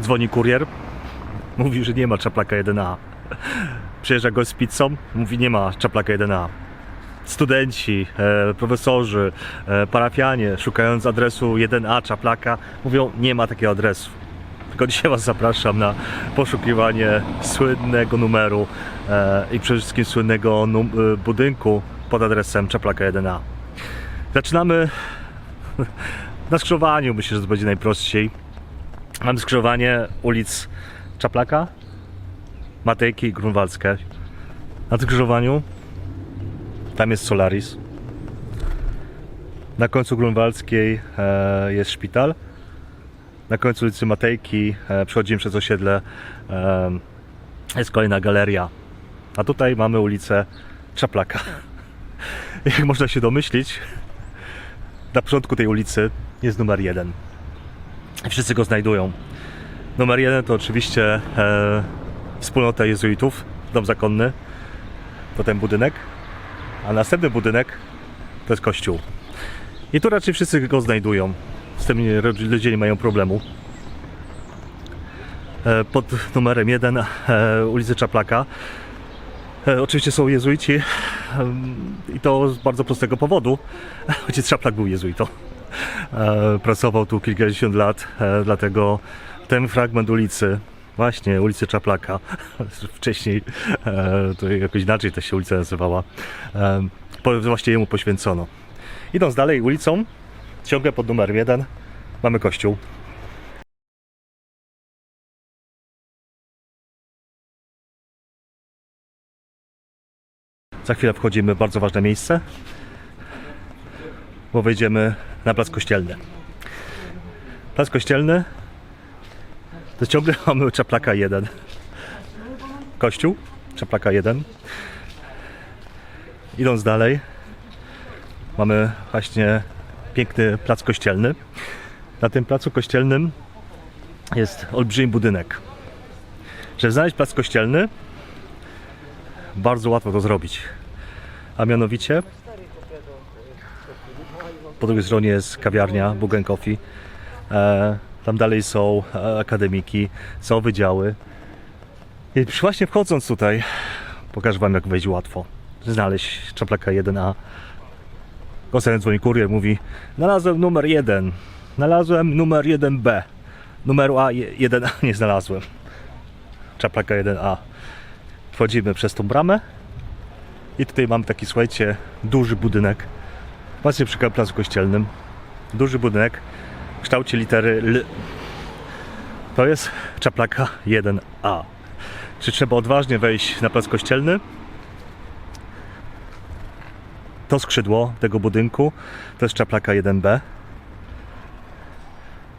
Dzwoni kurier, mówi, że nie ma czaplaka 1A. Przyjeżdża gość z pizzą, mówi nie ma czaplaka 1A. Studenci, e, profesorzy, e, parafianie, szukając adresu 1A czaplaka, mówią nie ma takiego adresu. Tylko dzisiaj Was zapraszam na poszukiwanie słynnego numeru e, i przede wszystkim słynnego num- e, budynku pod adresem czaplaka 1A. Zaczynamy na skrzyżowaniu, myślę, że to będzie najprościej. Mamy skrzyżowanie ulic Czaplaka, Matejki i Grunwaldzkie. Na tym skrzyżowaniu tam jest Solaris. Na końcu Grunwaldzkiej e, jest szpital. Na końcu ulicy Matejki e, przechodzimy przez osiedle e, jest kolejna galeria. A tutaj mamy ulicę Czaplaka. Jak można się domyślić, na początku tej ulicy jest numer jeden. Wszyscy go znajdują. Numer jeden to oczywiście e, wspólnota jezuitów, dom zakonny, potem budynek, a następny budynek to jest kościół. I tu raczej wszyscy go znajdują. Z tym ludzie nie mają problemu. E, pod numerem jeden e, ulicy Czaplaka E, Oczywiście są jezuici em, i to z bardzo prostego powodu. Ojciec Czaplak był jezuitą. E, Pracował tu kilkadziesiąt lat, e, dlatego ten fragment ulicy, właśnie ulicy Czaplaka, wcześniej e, to jakoś inaczej ta się ulica nazywała, właśnie jemu poświęcono. Idąc dalej ulicą, ciągle pod numerem jeden mamy kościół. Za chwilę wchodzimy w bardzo ważne miejsce, bo wejdziemy na plac kościelny. Plac kościelny to ciągle mamy czaplaka 1. Kościół, czaplaka 1. Idąc dalej, mamy właśnie piękny plac kościelny. Na tym placu kościelnym jest olbrzymi budynek. Żeby znaleźć plac kościelny, bardzo łatwo to zrobić. A mianowicie po drugiej stronie jest kawiarnia Bugen Coffee. E, tam dalej są e, akademiki, są wydziały. I właśnie wchodząc tutaj, pokażę Wam jak wejść łatwo. Znaleźć czaplaka 1A. Konserent dzwoni kurier, mówi Znalazłem numer 1. Znalazłem numer 1B. Numeru A 1A nie znalazłem. Czaplaka 1A. Wchodzimy przez tą bramę i tutaj mamy taki, słuchajcie, duży budynek. Właśnie przy placu kościelnym. Duży budynek w kształcie litery L. To jest czaplaka 1A. Czy trzeba odważnie wejść na plac kościelny? To skrzydło tego budynku to jest czaplaka 1B.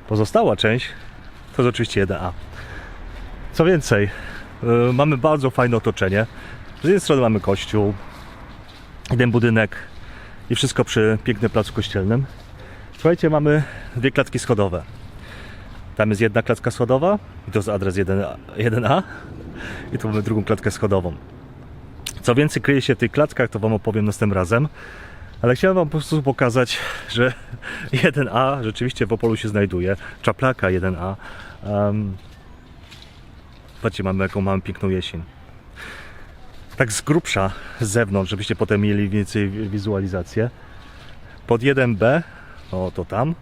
Pozostała część to jest oczywiście 1A. Co więcej, yy, mamy bardzo fajne otoczenie. Z jednej strony mamy kościół, jeden budynek i wszystko przy pięknym placu kościelnym. Słuchajcie, mamy dwie klatki schodowe. Tam jest jedna klatka schodowa i to jest adres 1A, 1A i tu mamy drugą klatkę schodową. Co więcej kryje się w tych klatkach, to Wam opowiem następnym razem. Ale chciałem Wam po prostu pokazać, że 1A rzeczywiście w Opolu się znajduje. Czaplaka 1A. Um, Patrzcie, mamy jaką mamy piękną jesień. Tak z grubsza, z zewnątrz, żebyście potem mieli więcej wizualizację. Pod 1B, o to tam,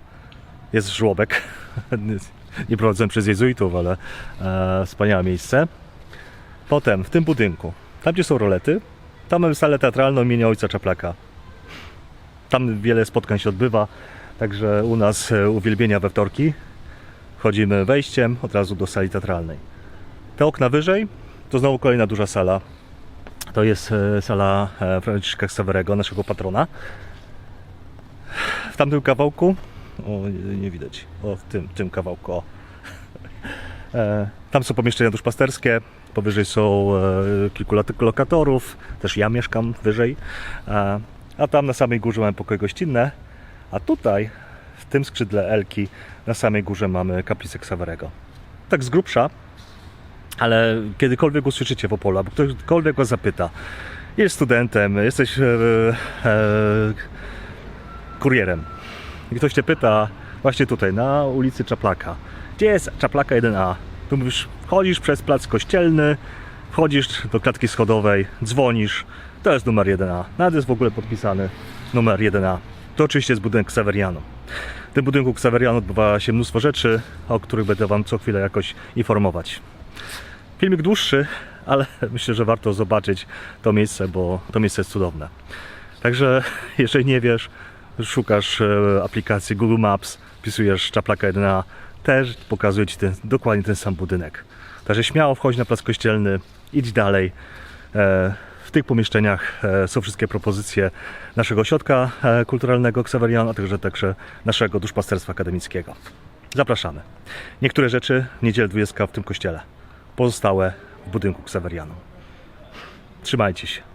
jest żłobek. Nie prowadzony przez jezuitów, ale e, wspaniałe miejsce. Potem w tym budynku, tam gdzie są rolety, tam mamy salę teatralną imienia ojca Czaplaka. Tam wiele spotkań się odbywa, także u nas e, uwielbienia we wtorki. Wchodzimy wejściem od razu do sali teatralnej. Te okna wyżej to znowu kolejna duża sala. To jest e, sala e, Franciszka Sawerego, naszego patrona. W tamtym kawałku, o nie, nie widać, o w tym, tym kawałku. E, Tam są pomieszczenia duszpasterskie, powyżej są kilku lokatorów, też ja mieszkam wyżej. A tam na samej górze mamy pokoje gościnne, a tutaj, w tym skrzydle Elki, na samej górze mamy kaplicę Ksawerego. Tak z grubsza, ale kiedykolwiek usłyszycie w Opolu, albo ktokolwiek was zapyta, jest studentem, jesteś e, e, kurierem i ktoś cię pyta właśnie tutaj, na ulicy Czaplaka, Gdzie jest czaplaka 1A? Tu mówisz, wchodzisz przez plac kościelny, wchodzisz do klatki schodowej, dzwonisz, to jest numer 1A. Nawet jest w ogóle podpisany numer 1A. To oczywiście jest budynek Ksawerianu. W tym budynku Ksawerianu odbywa się mnóstwo rzeczy, o których będę Wam co chwilę jakoś informować. Filmik dłuższy, ale myślę, że warto zobaczyć to miejsce, bo to miejsce jest cudowne. Także jeżeli nie wiesz, szukasz e, aplikacji Google Maps, wpisujesz Czaplaka 1A, też pokazuje Ci ten, dokładnie ten sam budynek. Także śmiało wchodź na plac kościelny, idź dalej. E, W tych pomieszczeniach e, są wszystkie propozycje naszego ośrodka kulturalnego Ksawerian, a także, także naszego duszpasterstwa akademickiego. Zapraszamy. Niektóre rzeczy w niedzielę 20 w tym kościele, pozostałe w budynku Ksawerianu. Trzymajcie się.